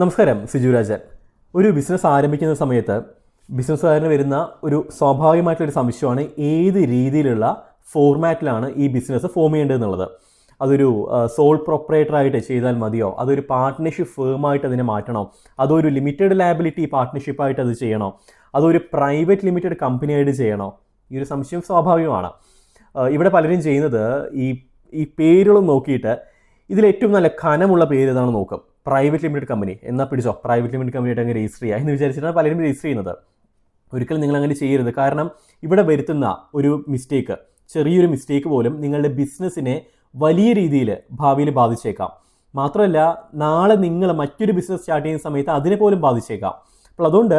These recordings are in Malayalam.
നമസ്കാരം സിജു രാജൻ. ഒരു ബിസിനസ് ആരംഭിക്കുന്ന സമയത്ത് ബിസിനസ്സുകാരന് വരുന്ന ഒരു സ്വാഭാവികമായിട്ടുള്ളൊരു സംശയമാണ് ഏത് രീതിയിലുള്ള ഫോർമാറ്റിലാണ് ഈ ബിസിനസ് ഫോം ചെയ്യേണ്ടതെന്നുള്ളത്. അതൊരു സോൾ പ്രൊപ്പറേറ്ററായിട്ട് ചെയ്താൽ മതിയോ? അതൊരു പാർട്ട്ണർഷിപ്പ് ഫേമായിട്ട് അതിനെ മാറ്റണോ? അതൊരു ലിമിറ്റഡ് ലാബിലിറ്റി പാർട്ട്ണർഷിപ്പായിട്ട് അത് ചെയ്യണോ? അതൊരു പ്രൈവറ്റ് ലിമിറ്റഡ് കമ്പനിയായിട്ട് ചെയ്യണോ? ഈ ഒരു സംശയം സ്വാഭാവികമാണ്. ഇവിടെ പലരും ചെയ്യുന്നത് ഈ ഈ പേരുകൾ നോക്കിയിട്ട് ഇതിൽ ഏറ്റവും നല്ല ഖനമുള്ള പേര് ഏതാണ് നോക്കും. പ്രൈവറ്റ് ലിമിറ്റഡ് കമ്പനി എന്നാൽ പിടിച്ചോ? പ്രൈവറ്റ് ലിമിറ്റഡ് കമ്പനിയായിട്ട് അങ്ങ് രജിസ്റ്റർ ചെയ്യുക. എന്ന് വിചാരിച്ചിട്ടാണ് പലരും രജിസ്റ്റർ ചെയ്യുന്നത്. ഒരിക്കലും നിങ്ങൾ അങ്ങനെ ചെയ്യരുത്. കാരണം ഇവിടെ വരുത്തുന്ന ഒരു മിസ്റ്റേക്ക് ചെറിയൊരു മിസ്റ്റേക്ക് പോലും നിങ്ങളുടെ ബിസിനസ്സിനെ വലിയ രീതിയിൽ ഭാവിയിൽ ബാധിച്ചേക്കാം. മാത്രമല്ല നാളെ നിങ്ങൾ മറ്റൊരു ബിസിനസ് സ്റ്റാർട്ട് ചെയ്യുന്ന സമയത്ത് അതിനെ പോലും ബാധിച്ചേക്കാം. അപ്പോൾ അതുകൊണ്ട്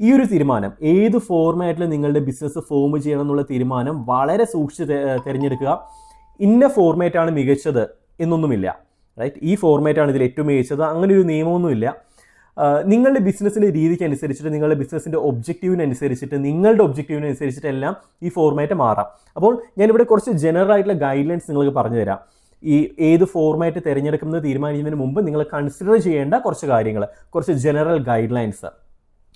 ഈ ഒരു തീരുമാനം ഏത് ഫോർമാറ്റിൽ നിങ്ങളുടെ ബിസിനസ് ഫോം ചെയ്യണം എന്നുള്ള തീരുമാനം വളരെ സൂക്ഷിച്ച് തെരഞ്ഞെടുക്കുക. ഇന്ന ഫോർമാറ്റാണ് മികച്ചത് എന്നൊന്നുമില്ല. റൈറ്റ് ഈ ഫോർമാറ്റാണ് ഇതിൽ ഏറ്റവും മികച്ചത്. അങ്ങനെ ഒരു നിയമമൊന്നുമില്ല. നിങ്ങളുടെ ബിസിനസ്സിന്റെ രീതിക്ക് അനുസരിച്ചിട്ട് നിങ്ങളുടെ ബിസിനസ്സിന്റെ ഒബ്ജക്റ്റീവിനനുസരിച്ചിട്ട് നിങ്ങളുടെ ഒബ്ജക്റ്റീവിനനുസരിച്ചിട്ടെല്ലാം ഈ ഫോർമാറ്റ് മാറാം. അപ്പോൾ ഞാനിവിടെ കുറച്ച് ജനറൽ ആയിട്ടുള്ള ഗൈഡ് ലൈൻസ് നിങ്ങൾക്ക് പറഞ്ഞു തരാം ഈ ഏത് ഫോർമാറ്റ് തിരഞ്ഞെടുക്കുന്നത് തീരുമാനിക്കുന്നതിന് മുമ്പ് നിങ്ങൾ കൺസിഡർ ചെയ്യേണ്ട കുറച്ച് കാര്യങ്ങൾ കുറച്ച് ജനറൽ ഗൈഡ് ലൈൻസ്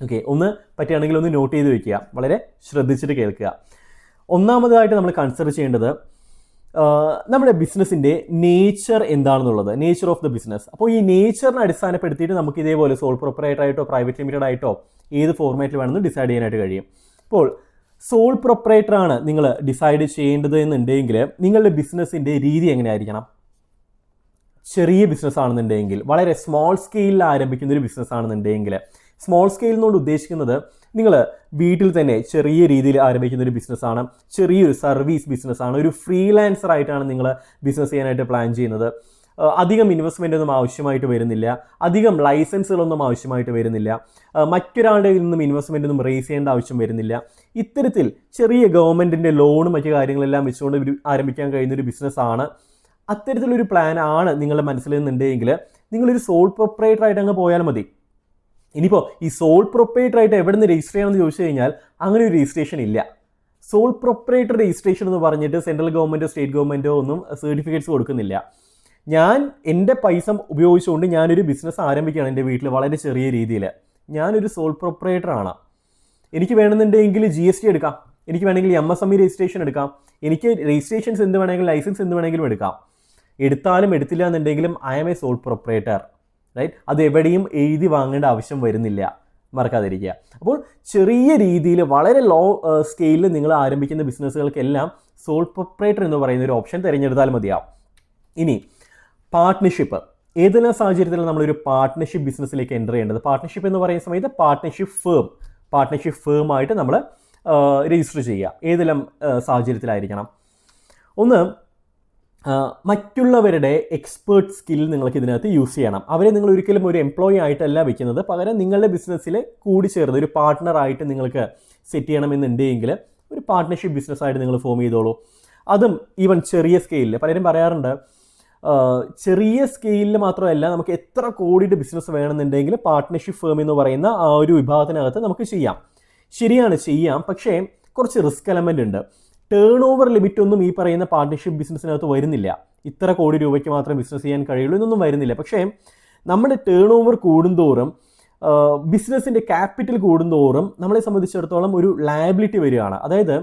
ഓക്കെ ഒന്ന് പറ്റുകയാണെങ്കിൽ ഒന്ന് നോട്ട് ചെയ്ത് വയ്ക്കുക വളരെ ശ്രദ്ധിച്ചിട്ട് കേൾക്കുക. ഒന്നാമതായിട്ട് നമ്മൾ കൺസിഡർ ചെയ്യേണ്ടത് നമ്മുടെ ബിസിനസ്സിന്റെ നേച്ചർ എന്താണെന്നുള്ളത് നേച്ചർ ഓഫ് ദ ബിസിനസ്. അപ്പോൾ ഈ നേച്ചറിനെ അടിസ്ഥാനപ്പെടുത്തിയിട്ട് നമുക്ക് ഇതേപോലെ സോൾ പ്രൊപ്പറേറ്റർ ആയിട്ടോ പ്രൈവറ്റ് ലിമിറ്റഡ് ആയിട്ടോ ഏത് ഫോർമാറ്റിൽ വേണമെന്ന് ഡിസൈഡ് ചെയ്യാനായിട്ട് കഴിയും. ഇപ്പോൾ സോൾ പ്രൊപ്പറേറ്റർ ആണ് നിങ്ങൾ ഡിസൈഡ് ചെയ്യേണ്ടത് എന്നുണ്ടെങ്കിൽ നിങ്ങളുടെ ബിസിനസ്സിന്റെ രീതി എങ്ങനെയായിരിക്കണം? ചെറിയ ബിസിനസ് ആണെന്നുണ്ടെങ്കിൽ വളരെ സ്മോൾ സ്കെയിലിൽ ആരംഭിക്കുന്ന ഒരു ബിസിനസ് ആണെന്നുണ്ടെങ്കിൽ സ്മോൾ സ്കെയിൽ എന്നുകൊണ്ട് ഉദ്ദേശിക്കുന്നത് നിങ്ങൾ വീട്ടിൽ തന്നെ ചെറിയ രീതിയിൽ ആരംഭിക്കുന്ന ഒരു ബിസിനസ്സാണ് ചെറിയൊരു സർവീസ് ബിസിനസ്സാണ് ഒരു ഫ്രീലാൻസർ ആയിട്ടാണ് നിങ്ങൾ ബിസിനസ് ചെയ്യാനായിട്ട് പ്ലാൻ ചെയ്യുന്നത്. അധികം ഇൻവെസ്റ്റ്മെന്റ് ഒന്നും ആവശ്യമായിട്ട് വരുന്നില്ല. അധികം ലൈസൻസുകളൊന്നും ആവശ്യമായിട്ട് വരുന്നില്ല. മറ്റൊരാളുടെ കയ്യിൽ നിന്നും ഇൻവെസ്റ്റ്മെന്റ് ഒന്നും റേസ് ചെയ്യേണ്ട ആവശ്യം വരുന്നില്ല. ഇത്തരത്തിൽ ചെറിയ ഗവൺമെന്റിന്റെ ലോണും മറ്റു കാര്യങ്ങളെല്ലാം വെച്ചുകൊണ്ട് ആരംഭിക്കാൻ കഴിയുന്ന ഒരു ബിസിനസ്സാണ് അത്തരത്തിലൊരു പ്ലാൻ ആണ് നിങ്ങളുടെ മനസ്സിൽ നിന്നുണ്ടെങ്കിൽ നിങ്ങളൊരു സോൾ പ്രൊപ്പറേറ്റർ ആയിട്ട് അങ്ങ് പോയാൽ മതി. ഇനിയിപ്പോൾ ഈ സോൾ പ്രൊപ്പറേറ്റർ ആയിട്ട് എവിടെ നിന്ന് രജിസ്റ്റർ ചെയ്യണമെന്ന് ചോദിച്ചു കഴിഞ്ഞാൽ അങ്ങനെ ഒരു രജിസ്ട്രേഷൻ ഇല്ല. സോൾ പ്രൊപ്പറേറ്റർ രജിസ്ട്രേഷൻ എന്ന് പറഞ്ഞിട്ട് സെൻട്രൽ ഗവൺമെന്റോ സ്റ്റേറ്റ് ഗവൺമെന്റോ ഒന്നും സർട്ടിഫിക്കറ്റ്സ് കൊടുക്കുന്നില്ല. ഞാൻ എന്റെ പൈസ ഉപയോഗിച്ചുകൊണ്ട് ഞാനൊരു ബിസിനസ് ആരംഭിക്കുകയാണ് എന്റെ വീട്ടിൽ വളരെ ചെറിയ രീതിയിൽ ഞാനൊരു സോൾ പ്രൊപ്പറേറ്റർ ആണ്. എനിക്ക് വേണമെന്നുണ്ടെങ്കിൽ ജി എസ് ടി എടുക്കാം. എനിക്ക് വേണമെങ്കിൽ M S M E registration എടുക്കാം. എനിക്ക് രജിസ്ട്രേഷൻസ് എന്ത് വേണമെങ്കിലും ലൈസൻസ് എന്ത് വേണമെങ്കിലും എടുക്കാം. എടുത്താലും എടുത്തില്ല എന്നുണ്ടെങ്കിലും I am a sole proprietor right അത് എവിടെയും എഴുതി വാങ്ങേണ്ട ആവശ്യം വരുന്നില്ല. മറക്കാതിരിക്കുക. അപ്പോൾ ചെറിയ രീതിയിൽ വളരെ ലോ സ്കെയിലിൽ നിങ്ങൾ ആരംഭിക്കുന്ന ബിസിനസ്സുകൾക്കെല്ലാം സോൾ പ്രൊപ്പറേറ്റർ എന്ന് പറയുന്ന ഒരു ഓപ്ഷൻ തിരഞ്ഞെടുത്താൽ മതിയാവും. ഇനി പാർട്ട്ണർഷിപ്പ് ഏതെല്ലാം സാഹചര്യത്തിലാണ് നമ്മളൊരു പാർട്ട്ണർഷിപ്പ് ബിസിനസ്സിലേക്ക് എന്റർ ചെയ്യേണ്ടത്? പാർട്ട്ണർഷിപ്പ് എന്ന് പറയുന്ന സമയത്ത് പാർട്ട്ണർഷിപ്പ് ഫേം പാർട്ട്ണർഷിപ്പ് ഫേം ആയിട്ട് നമ്മൾ രജിസ്റ്റർ ചെയ്യുക. ഏതെല്ലാം സാഹചര്യത്തിലായിരിക്കണം? ഒന്ന് മറ്റുള്ളവരുടെ എക്സ്പേർട്ട് സ്കിൽ നിങ്ങൾക്ക് ഇതിനകത്ത് യൂസ് ചെയ്യണം. അവരെ നിങ്ങൾ ഒരിക്കലും ഒരു എംപ്ലോയി ആയിട്ടല്ല വെക്കുന്നത്. പകരം നിങ്ങളുടെ ബിസിനസ്സിൽ കൂടി ചേർന്ന് ഒരു പാർട്ട്ണറായിട്ട് നിങ്ങൾക്ക് സെറ്റ് ചെയ്യണമെന്നുണ്ടെങ്കിൽ ഒരു പാർട്ട്ണർഷിപ്പ് ബിസിനസ്സായിട്ട് നിങ്ങൾ ഫോം ചെയ്തോളൂ. അതും ഈവൻ ചെറിയ സ്കെയിലിൽ പലരും പറയാറുണ്ട് ചെറിയ സ്കെയിലിൽ മാത്രമല്ല നമുക്ക് എത്ര കോടിയുടെ ബിസിനസ് വേണമെന്നുണ്ടെങ്കിൽ പാർട്ട്ണർഷിപ്പ് ഫേം എന്ന് പറയുന്ന ആ ഒരു വിഭാഗത്തിനകത്ത് നമുക്ക് ചെയ്യാം. ശരിയാണ് ചെയ്യാം. പക്ഷേ കുറച്ച് റിസ്ക് എലമെന്റ് ഉണ്ട്. ടേൺ ഓവർ ലിമിറ്റ് ഒന്നും ഈ പറയുന്ന പാർട്ട്ണർഷിപ്പ് ബിസിനസ്സിനകത്ത് വരുന്നില്ല. ഇത്ര കോടി രൂപയ്ക്ക് മാത്രം ബിസിനസ് ചെയ്യാൻ കഴിയുള്ളൂ എന്നൊന്നും വരുന്നില്ല. പക്ഷേ നമ്മുടെ ടേൺ ഓവർ കൂടുന്തോറും ബിസിനസ്സിന്റെ ക്യാപിറ്റൽ കൂടുന്തോറും നമ്മളെ സംബന്ധിച്ചിടത്തോളം ഒരു ലയബിലിറ്റി വരികയാണ്. അതായത്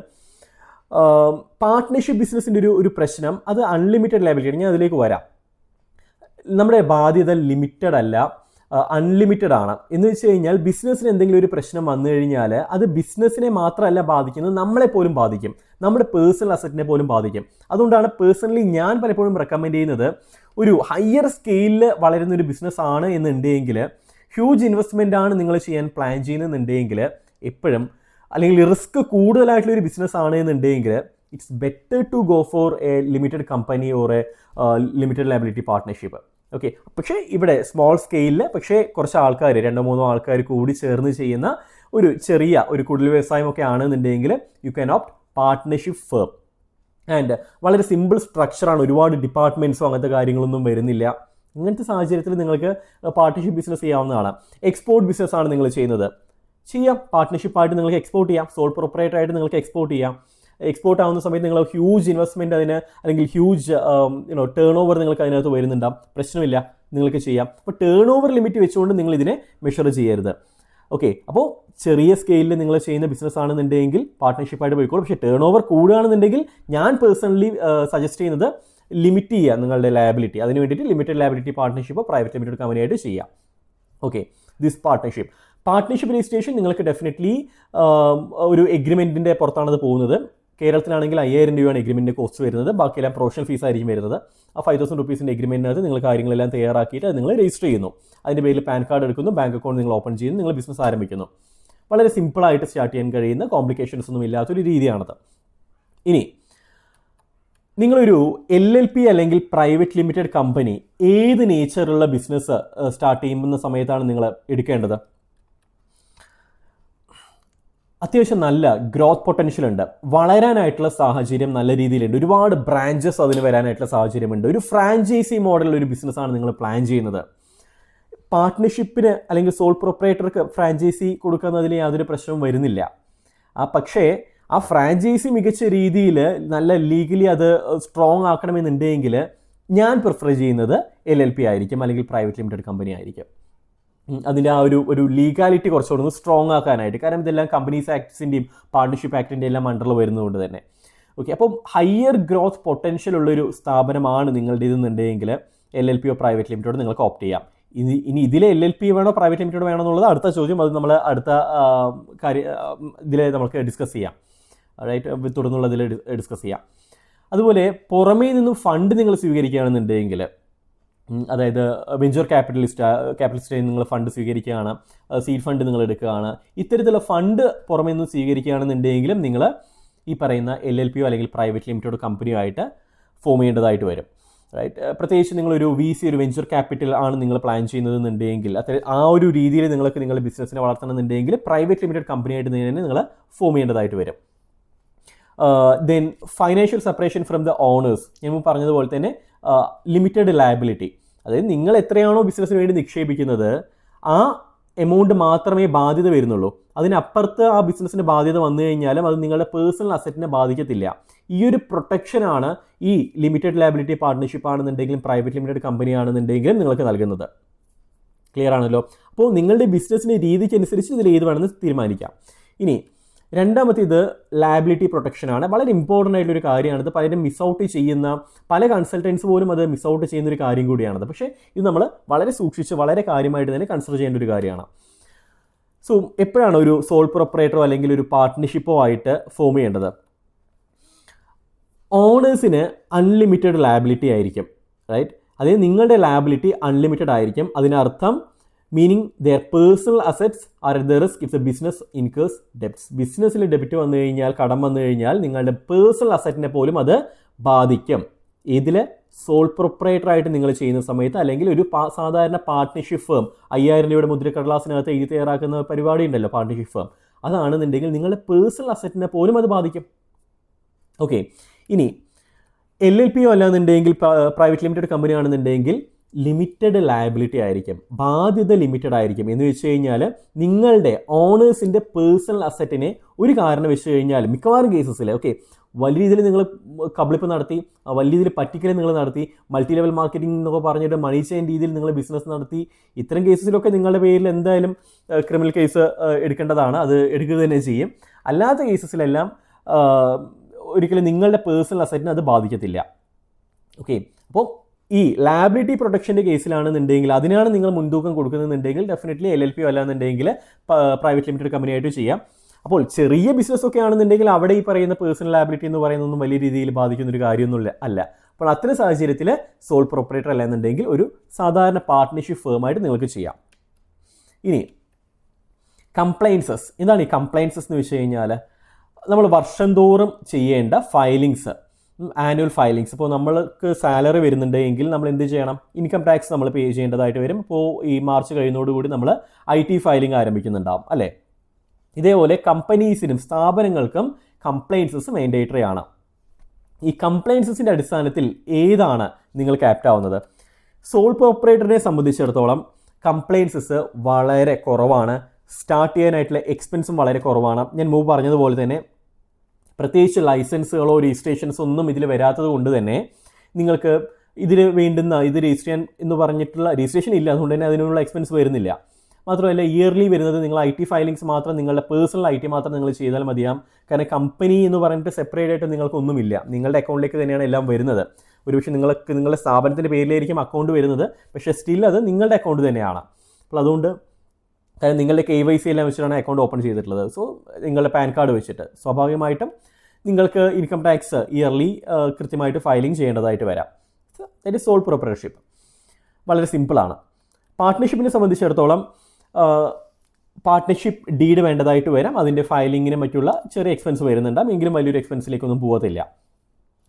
പാർട്ട്ണർഷിപ്പ് ബിസിനസ്സിന്റെ ഒരു ഒരു പ്രശ്നം അത് അൺലിമിറ്റഡ് ലയബിലിറ്റി ഞാൻ അതിലേക്ക് വരാം. നമ്മുടെ ബാധ്യത ലിമിറ്റഡ് അല്ല. അൺലിമിറ്റഡ് ആണ്. എന്ന് വെച്ച് കഴിഞ്ഞാൽ ബിസിനസ്സിന് എന്തെങ്കിലും ഒരു പ്രശ്നം വന്നു കഴിഞ്ഞാൽ അത് ബിസിനസ്സിനെ മാത്രമല്ല ബാധിക്കുന്നത് നമ്മളെ പോലും ബാധിക്കും. നമ്മുടെ പേഴ്സണൽ അസറ്റിനെ പോലും ബാധിക്കും. അതുകൊണ്ടാണ് പേഴ്സണലി ഞാൻ പലപ്പോഴും റെക്കമെൻഡ് ചെയ്യുന്നത് ഒരു ഹയർ സ്കെയിലിൽ വളരുന്ന ഒരു ബിസിനസ് ആണ് എന്നുണ്ടെങ്കിൽ ഹ്യൂജ് ഇൻവെസ്റ്റ്മെന്റ് ആണ് നിങ്ങൾ ചെയ്യാൻ പ്ലാൻ ചെയ്യുന്നുണ്ടെങ്കിൽ എപ്പോഴും അല്ലെങ്കിൽ റിസ്ക് കൂടുതലായിട്ടുള്ള ഒരു ബിസിനസ് ആണ് എന്നുണ്ടെങ്കിൽ it's better to go for a limited company or a limited liability partnership okay പക്ഷേ ഇവിടെ സ്മോൾ സ്കെയിലിൽ പക്ഷേ കുറച്ച് ആൾക്കാർ രണ്ടോ മൂന്നോ ആൾക്കാർ കൂടി ചേർന്ന് ചെയ്യുന്ന ഒരു ചെറിയ ഒരു കുടിൽ വ്യവസായം ഒക്കെ ആണെന്നുണ്ടെങ്കിൽ you can opt partnership firm and വളരെ സിമ്പിൾ സ്ട്രക്ചറാണ് ഒരുപാട് ഡിപ്പാർട്ട്മെന്റ്സോ അങ്ങനത്തെ കാര്യങ്ങളൊന്നും വരുന്നില്ല. ഇങ്ങനത്തെ സാഹചര്യത്തിൽ നിങ്ങൾക്ക് പാർട്ട്ണർഷിപ്പ് ബിസിനസ് ചെയ്യാവുന്നതാണ്. എക്സ്പോർട്ട് ബിസിനസ്സാണ് നിങ്ങൾ ചെയ്യുന്നത്. ചെയ്യാം. പാർട്ട്ണർഷിപ്പായിട്ട് നിങ്ങൾക്ക് എക്സ്പോർട്ട് ചെയ്യാം. സോൾ പ്രൊപ്പറേറ്റർ ആയിട്ട് നിങ്ങൾക്ക് എക്സ്പോർട്ട് ചെയ്യാം. എക്സ്പോർട്ട് ആവുന്ന സമയത്ത് നിങ്ങൾ ഹ്യൂജ് ഇൻവെസ്റ്റ്മെന്റ് അതിന് അല്ലെങ്കിൽ ഹ്യൂജ് യുനോ ടേൺ ഓവർ നിങ്ങൾക്ക് അതിനകത്ത് വരുന്നുണ്ടാവും പ്രശ്നമില്ല. നിങ്ങൾക്ക് ചെയ്യാം. അപ്പോൾ ടേൺ ഓവർ ലിമിറ്റ് വെച്ചുകൊണ്ട് നിങ്ങൾ ഇതിനെ മെഷർ ചെയ്യരുത്. ഓക്കെ അപ്പോൾ ചെറിയ സ്കെയിലിൽ നിങ്ങൾ ചെയ്യുന്ന ബിസിനസ് ആണെന്നുണ്ടെങ്കിൽ പാർട്ട്ണർഷിപ്പായിട്ട് പോയിക്കോളും. പക്ഷേ ടേൺ ഓവർ കൂടുകയാണെന്നുണ്ടെങ്കിൽ ഞാൻ പേഴ്സണലി സജസ്റ്റ് ചെയ്യുന്നത് ലിമിറ്റ് ചെയ്യുക നിങ്ങളുടെ ലയബിലിറ്റി അതിന് വേണ്ടിയിട്ട് limited liability partnership private limited കമ്പനിയായിട്ട് ചെയ്യാം. Okay this partnership partnership registration നിങ്ങൾക്ക് ഡെഫിനറ്റ്ലി ഒരു എഗ്രിമെന്റിന്റെ പുറത്താണത് പോകുന്നത്. കേരളത്തിലാണെങ്കിൽ അയ്യായിരം രൂപയാണ് എഗ്രിമെന്റിന്റെ കോസ്റ്റ് വരുന്നത്. ബാക്കിയെല്ലാം പ്രൊഫഷണൽ ഫീസ് ആയിരിക്കും വരുന്നത്. ആ ഫൈവ് തൗസൻഡ് റുപ്പീസിന്റെ എഗ്രിമെന്റിനകത്ത് നിങ്ങൾ കാര്യങ്ങളെല്ലാം തയ്യാറാക്കിയിട്ട് അത് നിങ്ങൾ രജിസ്റ്റർ ചെയ്യുന്നു. അതിന്റെ പേരിൽ പാൻ കാർഡ് എടുക്കുന്നു ബാങ്ക് അക്കൗണ്ട് നിങ്ങൾ ഓപ്പൺ ചെയ്യുന്നു നിങ്ങൾ ബിസിനസ് ആരംഭിക്കുന്നു. വളരെ സിമ്പിളായിട്ട് സ്റ്റാർട്ട് ചെയ്യാൻ കഴിയുന്ന കോംപ്ലിക്കേഷൻസ് ഒന്നും ഇല്ലാത്തൊരു രീതിയാണത്. ഇനി നിങ്ങളൊരു എൽ എൽ പി അല്ലെങ്കിൽ പ്രൈവറ്റ് ലിമിറ്റഡ് കമ്പനി ഏത് നേച്ചറുള്ള ബിസിനസ് സ്റ്റാർട്ട് ചെയ്യുന്ന സമയത്താണ് നിങ്ങൾ എടുക്കേണ്ടത്? അത്യാവശ്യം നല്ല ഗ്രോത്ത് പൊട്ടൻഷ്യൽ ഉണ്ട്. വളരാനായിട്ടുള്ള സാഹചര്യം നല്ല രീതിയിലുണ്ട്. ഒരുപാട് ബ്രാഞ്ചസ് അതിന് വരാനായിട്ടുള്ള സാഹചര്യമുണ്ട്. ഒരു ഫ്രാഞ്ചൈസി മോഡലിൽ ഒരു ബിസിനസ്സാണ് നിങ്ങൾ പ്ലാൻ ചെയ്യുന്നത്. പാർട്ട്ണർഷിപ്പിന് അല്ലെങ്കിൽ സോൾ പ്രൊപ്പറേറ്റർക്ക് ഫ്രാഞ്ചൈസി കൊടുക്കുന്നതിന് യാതൊരു പ്രശ്നവും വരുന്നില്ല. ആ പക്ഷേ ആ ഫ്രാഞ്ചൈസി മികച്ച രീതിയിൽ നല്ല ലീഗലി അത് സ്ട്രോങ് ആക്കണമെന്നുണ്ടെങ്കിൽ ഞാൻ പ്രിഫർ ചെയ്യുന്നത് എൽ എൽ പി ആയിരിക്കും അല്ലെങ്കിൽ പ്രൈവറ്റ് ലിമിറ്റഡ് കമ്പനി ആയിരിക്കും. അതിന്റെ ആ ഒരു ഒരു ലീഗാലിറ്റി കുറച്ചുകൂടെ ഒന്ന് സ്ട്രോങ് ആക്കാനായിട്ട്. കാരണം ഇതെല്ലാം കമ്പനീസ് ആക്ട്സിന്റെയും പാർട്ണർഷിപ്പ് ആക്ടിന്റെ എല്ലാം അണ്ടറിൽ വരുന്നതുകൊണ്ട് തന്നെ. ഓക്കെ അപ്പം ഹയർ ഗ്രോത്ത് പൊട്ടൻഷ്യൽ ഉള്ളൊരു സ്ഥാപനമാണ് നിങ്ങളുടെ ഇതെന്നുണ്ടെങ്കിൽ L L P O private limited നിങ്ങൾക്ക് ഓപ്റ്റ് ചെയ്യാം. ഇനി ഇനി ഇതിലെ എൽ എൽ പി വേണോ പ്രൈവറ്റ് ലിമിറ്റഡ് വേണോ എന്നുള്ളത് അടുത്ത ചോദ്യം അത് നമ്മൾ അടുത്ത കാര്യം ഇതിൽ നമുക്ക് ഡിസ്കസ് ചെയ്യാം. റൈറ്റ് തുടർന്നുള്ളതിൽ ഡിസ്കസ് ചെയ്യാം. അതുപോലെ പുറമേ നിന്ന് ഫണ്ട് നിങ്ങൾ സ്വീകരിക്കുകയാണെന്നുണ്ടെങ്കിൽ അതായത് വെഞ്ചർ ക്യാപിറ്റലിസ്റ്റ് ക്യാപിറ്റലിസ്റ്റ് നിങ്ങൾ ഫണ്ട് സ്വീകരിക്കുകയാണ് സീഡ് ഫണ്ട് നിങ്ങൾ എടുക്കുകയാണ്. ഇത്തരത്തിലുള്ള ഫണ്ട് പുറമേ നിന്ന് സ്വീകരിക്കുകയാണെന്നുണ്ടെങ്കിലും നിങ്ങൾ ഈ പറയുന്ന എൽ എൽ പിയോ അല്ലെങ്കിൽ പ്രൈവറ്റ് ലിമിറ്റഡ് കമ്പനിയോ ആയിട്ട് ഫോം ചെയ്യേണ്ടതായിട്ട് വരും. റൈറ്റ് പ്രത്യേകിച്ച് നിങ്ങളൊരു വി സി ഒരു വെഞ്ചർ ക്യാപിറ്റൽ ആണ് നിങ്ങൾ പ്ലാൻ ചെയ്യുന്നതെന്നുണ്ടെങ്കിൽ അത്ര ആ ഒരു രീതിയിൽ നിങ്ങൾക്ക് നിങ്ങളുടെ ബിസിനസ്സിനെ വളർത്തണമെന്നുണ്ടെങ്കിൽ പ്രൈവറ്റ് ലിമിറ്റഡ് കമ്പനിയായിട്ട് തന്നെ നിങ്ങൾ ഫോം ചെയ്യേണ്ടതായിട്ട് വരും. Then financial separation from the owners ഞാൻ പറഞ്ഞതുപോലെ തന്നെ ലിമിറ്റഡ് ലയബിലിറ്റി അതായത് നിങ്ങൾ എത്രയാണോ ബിസിനസ്സിന് വേണ്ടി നിക്ഷേപിക്കുന്നത് ആ എമൗണ്ട് മാത്രമേ ബാധ്യത വരുന്നുള്ളൂ. അതിനപ്പുറത്ത് ആ ബിസിനസ്സിന് ബാധ്യത വന്നു കഴിഞ്ഞാലും അത് നിങ്ങളുടെ പേഴ്സണൽ അസറ്റിനെ ബാധിക്കത്തില്ല. ഈ ഒരു പ്രൊട്ടക്ഷനാണ് ഈ ലിമിറ്റഡ് ലയബിലിറ്റി പാർട്ട്ണർഷിപ്പ് ആണെന്നുണ്ടെങ്കിലും പ്രൈവറ്റ് ലിമിറ്റഡ് കമ്പനി ആണെന്നുണ്ടെങ്കിലും നിങ്ങൾക്ക് നൽകുന്നത്. ക്ലിയർ ആണല്ലോ? അപ്പോൾ നിങ്ങളുടെ ബിസിനസ്സിന്റെ രീതിക്കനുസരിച്ച് ഇതിൽ ഏത് വേണമെന്ന് തീരുമാനിക്കാം. ഇനി രണ്ടാമത്തേത് ലയബിലിറ്റി പ്രൊട്ടക്ഷൻ ആണ്. വളരെ ഇമ്പോർട്ടന്റ് ആയിട്ടുള്ള ഒരു കാര്യമാണ് ഇത് പലരും മിസ് ഔട്ട് ചെയ്യുന്ന പല കൺസൾട്ടൻസ് പോലും അത് മിസ് ഔട്ട് ചെയ്യുന്ന ഒരു കാര്യം കൂടിയാണത്. പക്ഷേ ഇത് നമ്മൾ വളരെ സൂക്ഷിച്ച് വളരെ കാര്യമായിട്ട് തന്നെ കൺസിഡർ ചെയ്യേണ്ട ഒരു കാര്യമാണ്. സോ എപ്പോഴാണ് ഒരു സോൾ പ്രൊപ്പറേറ്ററോ അല്ലെങ്കിൽ ഒരു പാർട്ട്ണർഷിപ്പോ ആയിട്ട് ഫോം ചെയ്യേണ്ടത്? ഓണേഴ്സിന് അൺലിമിറ്റഡ് ലാബിലിറ്റി ആയിരിക്കും റൈറ്റ് അതായത് നിങ്ങളുടെ ലാബിലിറ്റി അൺലിമിറ്റഡ് ആയിരിക്കും. അതിനർത്ഥം meaning their personal assets are the risk if the business incurs debts ബിസിനസ്സിൽ ഡെബിറ്റ് വന്നു കഴിഞ്ഞാൽ കടം വന്നു കഴിഞ്ഞാൽ നിങ്ങളുടെ പേഴ്സണൽ അസറ്റിനെ പോലും അത് ബാധിക്കും. ഇതിൽ സോൾ പ്രൊപ്പറേറ്റർ ആയിട്ട് നിങ്ങൾ ചെയ്യുന്ന സമയത്ത് അല്ലെങ്കിൽ ഒരു സാധാരണ പാർട്ട്ണർഷിപ്പ് ഫേം അയ്യായിരം രൂപയുടെ മുദ്രക്കടലാസിനകത്ത് എഴുതി തയ്യാറാക്കുന്ന പരിപാടി ഉണ്ടല്ലോ പാർട്ട്ണർഷിപ്പ് ഫേം അതാണെന്നുണ്ടെങ്കിൽ നിങ്ങളുടെ പേഴ്സണൽ അസറ്റിനെ പോലും അത് ബാധിക്കും. ഓക്കെ ഇനി എൽ എൽ പിയോ അല്ലാന്നുണ്ടെങ്കിൽ പ്രൈവറ്റ് ലിമിറ്റഡ് കമ്പനി ആണെന്നുണ്ടെങ്കിൽ ലിമിറ്റഡ് ലയബിലിറ്റി ആയിരിക്കും ബാധ്യത ലിമിറ്റഡ് ആയിരിക്കും. എന്ന് വെച്ച് കഴിഞ്ഞാൽ നിങ്ങളുടെ ഓണേഴ്സിന്റെ പേഴ്സണൽ അസറ്റിനെ ഒരു കാരണം വെച്ച് കഴിഞ്ഞാൽ മിക്കവാറും കേസസിൽ ഓക്കെ വലിയ രീതിയിൽ നിങ്ങൾ കബളിപ്പ് നടത്തി വലിയ രീതിയിൽ പറ്റിക്കൽ നിങ്ങൾ നടത്തി മൾട്ടി ലെവൽ മാർക്കറ്റിംഗ് എന്നൊക്കെ പറഞ്ഞിട്ട് മണി ചെയിൻ രീതിയിൽ നിങ്ങൾ ബിസിനസ് നടത്തി ഇത്തരം കേസസിലൊക്കെ നിങ്ങളുടെ പേരിൽ എന്തായാലും ക്രിമിനൽ കേസ് എടുക്കേണ്ടതാണ് അത് എടുക്കുക തന്നെ ചെയ്യും. അല്ലാത്ത കേസസിലെല്ലാം ഒരിക്കലും നിങ്ങളുടെ പേഴ്സണൽ അസറ്റിനെ അത് ബാധിക്കത്തില്ല. ഓക്കെ അപ്പോൾ ഈ ലാബിലിറ്റി പ്രൊട്ടക്ഷന്റെ കേസിലാണെന്നുണ്ടെങ്കിൽ അതിനാണ് നിങ്ങൾ മുൻതൂക്കം കൊടുക്കുന്നതെന്നുണ്ടെങ്കിൽ ഡെഫിനറ്റ്ലി എൽ എൽ പി അല്ലാന്നുണ്ടെങ്കിൽ പ്രൈവറ്റ് ലിമിറ്റഡ് കമ്പനിയായിട്ട് ചെയ്യാം. അപ്പോൾ ചെറിയ ബിസിനസ് ഒക്കെ ആണെന്നുണ്ടെങ്കിൽ അവിടെ ഈ പറയുന്ന പേഴ്സണൽ ലാബിലിറ്റി എന്ന് പറയുന്നതൊന്നും വലിയ രീതിയിൽ ബാധിക്കുന്ന ഒരു കാര്യമൊന്നുമില്ല അല്ല. അപ്പോൾ അത്തരം സാഹചര്യത്തിൽ സോൾ പ്രൊപ്പറേറ്റർ അല്ലാന്നുണ്ടെങ്കിൽ ഒരു സാധാരണ പാർട്ട്ണർഷിപ്പ് ഫേമായിട്ട് നിങ്ങൾക്ക് ചെയ്യാം. ഇനി കംപ്ലൈൻസസ് എന്താണ് ഈ കംപ്ലൈൻസസ് എന്ന് വെച്ച് കഴിഞ്ഞാൽ നമ്മൾ വർഷം തോറും ചെയ്യേണ്ട ഫയലിങ്സ് ആനുവൽ ഫയലിങ്സ് ഇപ്പോൾ നമ്മൾക്ക് സാലറി വരുന്നുണ്ട് എങ്കിൽ നമ്മൾ എന്ത് ചെയ്യണം? ഇൻകം ടാക്സ് നമ്മൾ പേ ചെയ്യേണ്ടതായിട്ട് വരും. അപ്പോൾ ഈ മാർച്ച് കഴിയുന്നതോടുകൂടി നമ്മൾ ഐ ടി ഫയലിംഗ് ആരംഭിക്കുന്നുണ്ടാവും അല്ലേ? ഇതേപോലെ കമ്പനീസിനും സ്ഥാപനങ്ങൾക്കും കംപ്ലയിൻസസ് മാൻഡേറ്ററി ആണ്. ഈ കംപ്ലയിൻസസിന്റെ അടിസ്ഥാനത്തിൽ ഏതാണ് നിങ്ങൾക്ക് ക്യാപ്റ്റാവുന്നത് സോൾ പ്രോപ്പറേറ്ററിനെ സംബന്ധിച്ചിടത്തോളം കംപ്ലയിൻസസ് വളരെ കുറവാണ്. സ്റ്റാർട്ട് ചെയ്യാനായിട്ടുള്ള എക്സ്പെൻസും വളരെ കുറവാണ്. ഞാൻ മുമ്പ് പറഞ്ഞതുപോലെ തന്നെ പ്രത്യേകിച്ച് ലൈസൻസുകളോ രജിസ്ട്രേഷൻസ് ഒന്നും ഇതിൽ വരാത്തത് കൊണ്ട് തന്നെ നിങ്ങൾക്ക് ഇതിന് വേണ്ടുന്ന ഇത് രജിസ്റ്റർ ചെയ്യാൻ എന്ന് പറഞ്ഞിട്ടുള്ള രജിസ്ട്രേഷൻ ഇല്ല. അതുകൊണ്ട് തന്നെ അതിനുള്ള എക്സ്പെൻസ് വരുന്നില്ല. മാത്രമല്ല ഇയർലി വരുന്നത് നിങ്ങൾ ഐ ടി ഫയലിങ്സ് മാത്രം നിങ്ങളുടെ പേഴ്സണൽ ഐ ടി മാത്രം നിങ്ങൾ ചെയ്താൽ മതിയാം കാരണം കമ്പനി എന്ന് പറഞ്ഞിട്ട് സെപ്പറേറ്റ് ആയിട്ട് നിങ്ങൾക്കൊന്നുമില്ല. നിങ്ങളുടെ അക്കൗണ്ടിലേക്ക് തന്നെയാണ് എല്ലാം വരുന്നത്. ഒരുപക്ഷെ നിങ്ങൾക്ക് നിങ്ങളുടെ സ്ഥാപനത്തിന്റെ പേരിലായിരിക്കും അക്കൗണ്ട് വരുന്നത്. പക്ഷേ സ്റ്റിൽ അത് നിങ്ങളുടെ അക്കൗണ്ട് തന്നെയാണ്. അപ്പോൾ അതുകൊണ്ട് കാരണം നിങ്ങളുടെ കെ വൈ സി എല്ലാം വെച്ചിട്ടാണ് അക്കൗണ്ട് ഓപ്പൺ ചെയ്തിട്ടുള്ളത്. സോ നിങ്ങളുടെ പാൻ കാർഡ് വെച്ചിട്ട് സ്വാഭാവികമായിട്ടും നിങ്ങൾക്ക് ഇൻകം ടാക്സ് ഇയർലി കൃത്യമായിട്ട് ഫയലിംഗ് ചെയ്യേണ്ടതായിട്ട് വരാം. ദറ്റ് ഇസ് സോൾ പ്രൊപ്പറേഷിപ്പ് വളരെ സിമ്പിളാണ് പാർട്ട്ണർഷിപ്പിനെ സംബന്ധിച്ചിടത്തോളം പാർട്ട്ണർഷിപ്പ് ഡീഡ് വേണ്ടതായിട്ട് വരാം. അതിന്റെ ഫയലിങ്ങിന് മറ്റുള്ള ചെറിയ എക്സ്പെൻസ് വരുന്നുണ്ടാകും എങ്കിലും വലിയൊരു എക്സ്പെൻസിലേക്കൊന്നും പോകത്തില്ല.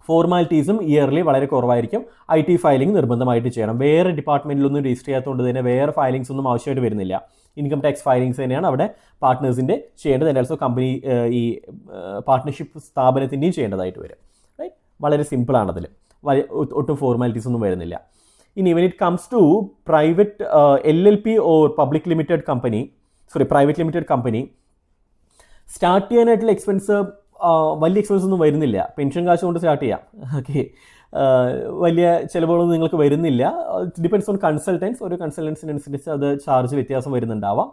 ഫോർമാലിറ്റീസും ഇയർലി വളരെ കുറവായിരിക്കും. ഐ ടി ഫയലിംഗ് നിർബന്ധമായിട്ട് ചെയ്യണം. വേറെ ഡിപ്പാർട്ട്മെന്റിലൊന്നും രജിസ്റ്റർ ചെയ്യാത്തതുകൊണ്ട് തന്നെ വേറെ ഫയലിങ്സ് ഒന്നും ആവശ്യമായിട്ട് വരുന്നില്ല. ഇൻകം ടാക്സ് ഫയലിങ്സ് തന്നെയാണ് അവിടെ പാർട്ട്നേഴ്സിന്റെ ചെയ്യേണ്ടത്. ആൻഡ് ഓൾസോ കമ്പനി ഈ പാർട്ട്ണർഷിപ്പ് സ്ഥാപനത്തിന്റെയും ചെയ്യേണ്ടതായിട്ട് വരും. റൈറ്റ് വളരെ സിമ്പിളാണ് അതിൽ ഒട്ടും ഫോർമാലിറ്റീസ് ഒന്നും വരുന്നില്ല. ഇനി when it comes to private L L P or public limited company sorry private limited company start ചെയ്യാനായിട്ടുള്ള എക്സ്പെൻസ് വലിയ എക്സ്പെൻസ് ഒന്നും വരുന്നില്ല. പെൻഷൻ കാശ് കൊണ്ട് സ്റ്റാർട്ട് ചെയ്യാം. ഓക്കെ വലിയ ചിലവുകളൊന്നും നിങ്ങൾക്ക് വരുന്നില്ല. ഡിപ്പെൻസ് ഓൺ കൺസൾട്ടൻസ് ഒരു കൺസൾട്ടൻസിനനുസരിച്ച് അത് ചാർജ് വ്യത്യാസം വരുന്നുണ്ടാവാം.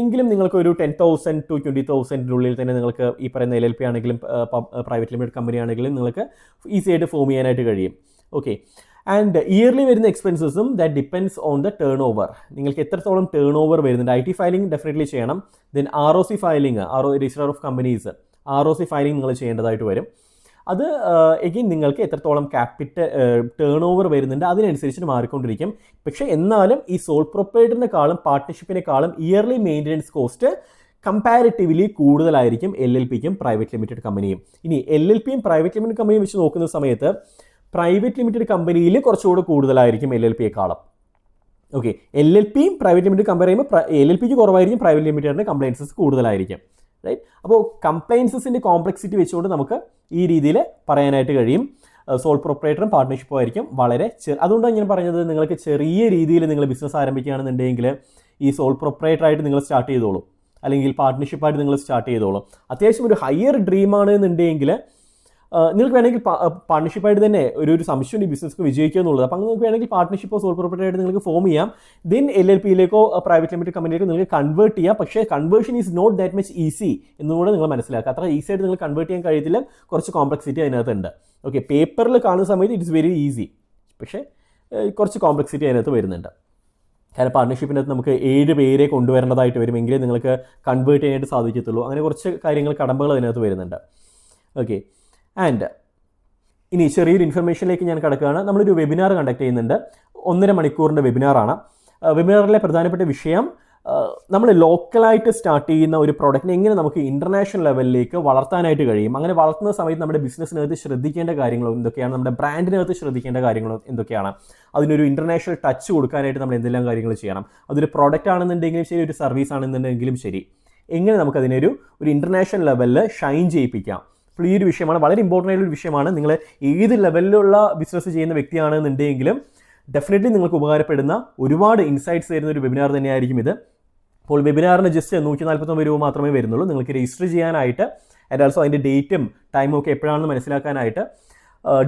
എങ്കിലും നിങ്ങൾക്ക് ഒരു ടെൻ തൗസൻഡ് ടു ട്വന്റി തൗസൻഡിനുള്ളിൽ തന്നെ നിങ്ങൾക്ക് ഈ പറയുന്ന എൽ എൽ പി ആണെങ്കിലും പ്രൈവറ്റ് ലിമിറ്റഡ് കമ്പനി ആണെങ്കിലും നിങ്ങൾക്ക് ഈസി ആയിട്ട് ഫോം ചെയ്യാനായിട്ട് കഴിയും. ഓക്കെ ആൻഡ് ഇയർലി വരുന്ന എക്സ്പെൻസസും that depends on the turnover നിങ്ങൾക്ക് എത്രത്തോളം ടേൺ ഓവർ വരുന്നുണ്ട്? ഐ ടി ഫയലിംഗ് ഡെഫിനറ്റ്ലി ചെയ്യണം. Then R O C filing R O register of companies R O C filing നിങ്ങൾ ചെയ്യേണ്ടതായിട്ട് വരും. അത് എഗെയിൻ നിങ്ങൾക്ക് എത്രത്തോളം ക്യാപിറ്റൽ ടേൺ ഓവർ വരുന്നുണ്ട് അതിനനുസരിച്ച് മാറിക്കൊണ്ടിരിക്കും. പക്ഷേ എന്നാലും ഈ സോൾ പ്രൊപ്പറേറ്ററിനെക്കാളും പാർട്ട്ണർഷിപ്പിനെക്കാളും ഇയർലി മെയിന്റനൻസ് കോസ്റ്റ് കമ്പാരിറ്റീവ്ലി കൂടുതലായിരിക്കും എൽ എൽ പിക്കും പ്രൈവറ്റ് ലിമിറ്റഡ് കമ്പനിയും ഇനി എൽ എൽ പിയും പ്രൈവറ്റ് ലിമിറ്റഡ് കമ്പനിയും വെച്ച് നോക്കുന്ന സമയത്ത് പ്രൈവറ്റ് ലിമിറ്റഡ് കമ്പനിയിൽ കുറച്ചുകൂടെ കൂടുതലായിരിക്കും എൽ എൽ പിയെക്കാളും ഓക്കെ എൽ എൽ പിയും പ്രൈവറ്റ് ലിമിറ്റഡ് കമ്പയർ ചെയ്യുമ്പോൾ എൽ എൽ പിക്ക് കുറവായിരിക്കും പ്രൈവറ്റ് ലിമിറ്റഡിന്റെ കംപ്ലൈൻസസ് കൂടുതലായിരിക്കും. റൈറ്റ് അപ്പോൾ കംപ്ലയൻസസിന്റെ കോംപ്ലക്സിറ്റി വെച്ചുകൊണ്ട് നമുക്ക് ഈ രീതിയിൽ പറയാനായിട്ട് കഴിയും. സോൾ പ്രൊപ്പറേറ്ററും പാർട്ട്ണർഷിപ്പും ആയിരിക്കും വളരെ ചെറു അതുകൊണ്ട് ഞാൻ പറഞ്ഞത് നിങ്ങൾക്ക് ചെറിയ രീതിയിൽ നിങ്ങൾ ബിസിനസ് ആരംഭിക്കുകയാണെന്നുണ്ടെങ്കിൽ ഈ സോൾ പ്രൊപ്പറേറ്ററായിട്ട് നിങ്ങൾ സ്റ്റാർട്ട് ചെയ്തോളൂ. അല്ലെങ്കിൽ പാർട്ട്ണർഷിപ്പായിട്ട് നിങ്ങൾ സ്റ്റാർട്ട് ചെയ്തോളൂ. അത്യാവശ്യം ഒരു ഹയർ ഡ്രീമാണ് എന്നുണ്ടെങ്കിൽ നിങ്ങൾക്ക് വേണമെങ്കിൽ പാർട്ണർഷിപ്പായിട്ട് തന്നെ ഒരു ഒരു സംശയം ഈ ബിസിനസ് വിജയിക്കുക എന്നുള്ളത്. അപ്പം നിങ്ങൾക്ക് വേണമെങ്കിൽ പാർട്ണർഷിപ്പോ സോൾ പ്രോപ്പർട്ടിയായിട്ട് നിങ്ങൾക്ക് ഫോം ചെയ്യാം. ദെൻ എൽ എൽ പിയിലേക്കോ പ്രൈവറ്റ് ലിമിറ്റഡ് കമ്പനിയിലേക്കോ നിങ്ങൾക്ക് കൺവേർട്ട് ചെയ്യാം. പക്ഷേ conversion is not that much easy എന്നുകൂടെ നിങ്ങൾ മനസ്സിലാക്കുക. അത്ര ഈസി ആയിട്ട് നിങ്ങൾ കൺവേർട്ട് ചെയ്യാൻ കഴിയത്തില്ല. കുറച്ച് കോംപ്ലക്സിറ്റി അതിനകത്തുണ്ട്. ഓക്കെ പേപ്പറിൽ കാണുന്ന സമയത്ത് ഇറ്റ്സ് വെരി ഈസി പക്ഷേ കുറച്ച് കോംപ്ലക്സിറ്റി അതിനകത്ത് വരുന്നുണ്ട്. കാരണം പാർട്ണർഷിപ്പിനകത്ത് നമുക്ക് ഏഴ് പേരെ കൊണ്ടുവരേണ്ടതായിട്ട് വരും എങ്കിലേ നിങ്ങൾക്ക് കൺവേർട്ട് ചെയ്യാനായിട്ട് സാധിക്കത്തുള്ളൂ. അങ്ങനെ കുറച്ച് കാര്യങ്ങൾ കടമ്പകൾ അതിനകത്ത് വരുന്നുണ്ട്. ഓക്കെ ആൻഡ് ഇനി ചെറിയൊരു ഇൻഫർമേഷനിലേക്ക് ഞാൻ കിടക്കുകയാണ്. നമ്മളൊരു വെബിനാർ കണ്ടക്ട് ചെയ്യുന്നുണ്ട്. ഒന്നര മണിക്കൂറിന്റെ വെബിനാറാണ് വെബിനാറിലെ പ്രധാനപ്പെട്ട വിഷയം നമ്മൾ ലോക്കലായിട്ട് സ്റ്റാർട്ട് ചെയ്യുന്ന ഒരു പ്രോഡക്റ്റിനെ എങ്ങനെ നമുക്ക് ഇന്റർനാഷണൽ ലെവലിലേക്ക് വളർത്താനായിട്ട് കഴിയും? അങ്ങനെ വളർത്തുന്ന സമയത്ത് നമ്മുടെ ബിസിനസ്സിനകത്ത് ശ്രദ്ധിക്കേണ്ട കാര്യങ്ങൾ എന്തൊക്കെയാണ്? നമ്മുടെ ബ്രാൻഡിനകത്ത് ശ്രദ്ധിക്കേണ്ട കാര്യങ്ങൾ എന്തൊക്കെയാണ്? അതിനൊരു ഇന്റർനാഷണൽ ടച്ച് കൊടുക്കാനായിട്ട് നമ്മൾ എന്തെല്ലാം കാര്യങ്ങൾ ചെയ്യണം? അതൊരു പ്രോഡക്റ്റ് ആണെന്നുണ്ടെങ്കിലും ശരി ഒരു സർവീസ് ആണെന്നുണ്ടെങ്കിലും ശരി. എങ്ങനെ നമുക്കതിനൊരു ഒരു ഇന്റർനാഷണൽ ലെവലിൽ ഷൈൻ ചെയ്യിപ്പിക്കാം? അപ്പോൾ ഈ ഒരു വിഷയമാണ്. വളരെ ഇമ്പോർട്ടന്റ് ആയിട്ടുള്ള വിഷയമാണ്. നിങ്ങൾ ഏത് ലെവലിലുള്ള ബിസിനസ് ചെയ്യുന്ന വ്യക്തിയാണെന്നുണ്ടെങ്കിലും ഡെഫിനറ്റ്ലി നിങ്ങൾക്ക് ഉപകാരപ്പെടുന്ന ഒരുപാട് ഇൻസൈറ്റ്സ് തരുന്ന ഒരു വെബിനാർ തന്നെയായിരിക്കും ഇത്. അപ്പോൾ വെബിനാറിന് ജസ്റ്റ് നൂറ്റി നാൽപ്പത്തൊമ്പത് രൂപ മാത്രമേ വരുന്നുള്ളൂ. നിങ്ങൾക്ക് രജിസ്റ്റർ ചെയ്യാനായിട്ട് ആൻഡ് ആൾസോ അതിന്റെ ഡേറ്റും ടൈമും ഒക്കെ എപ്പോഴാണെന്ന് മനസ്സിലാക്കാനായിട്ട്